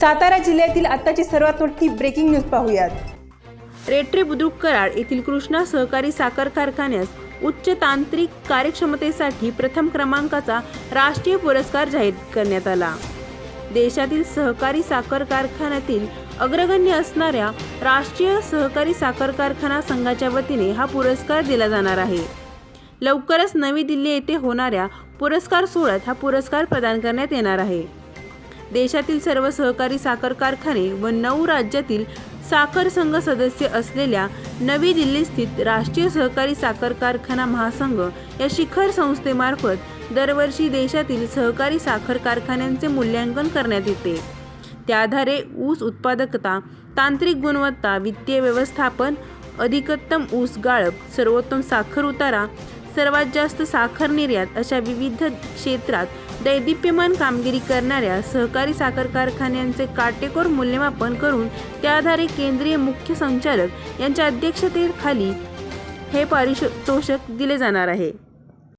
सातारा जिल्ह्यातील आत्ताची सर्वात मोठी ब्रेकिंग न्यूज पाहूयात. रेट्रे बुद्रुक कराड येथील कृष्णा सहकारी साखर कारखान्यास उच्च तांत्रिक कार्यक्षमतेसाठी प्रथम क्रमांकाचा राष्ट्रीय पुरस्कार जाहीर करण्यात आला. देशातील सहकारी साखर कारखान्यातील अग्रगण्य असणाऱ्या राष्ट्रीय सहकारी साखर कारखाना संघाच्या वतीने हा पुरस्कार दिला जाणार आहे. लवकरच नवी दिल्ली येथे होणाऱ्या पुरस्कार सोहळ्यात हा पुरस्कार प्रदान करण्यात येणार आहे. देशातील सर्व सहकारी साखर कारखाने व नऊ राज्यातील साखर संघ सदस्य असलेल्या नवी दिल्ली स्थित राष्ट्रीय सहकारी साखर कारखाना महासंघ या शिखर संस्थेमार्फत दरवर्षी देशातील सहकारी साखर कारखान्यांचे मूल्यांकन करण्यात येते. त्या आधारे ऊस उत्पादकता तांत्रिक गुणवत्ता वित्तीय व्यवस्थापन अधिकतम ऊस गाळप सर्वोत्तम साखर उतारा सर्वात जास्त साखर निर्यात अशा विविध क्षेत्रात दैदिप्यमान कामगिरी करणाऱ्या सहकारी साखर कारखान्यांचे काटेकोर मूल्यमापन करून त्या आधारे केंद्रीय मुख्य संचालक यांच्या अध्यक्षतेखाली हे पारितोषक दिले जाणार आहे.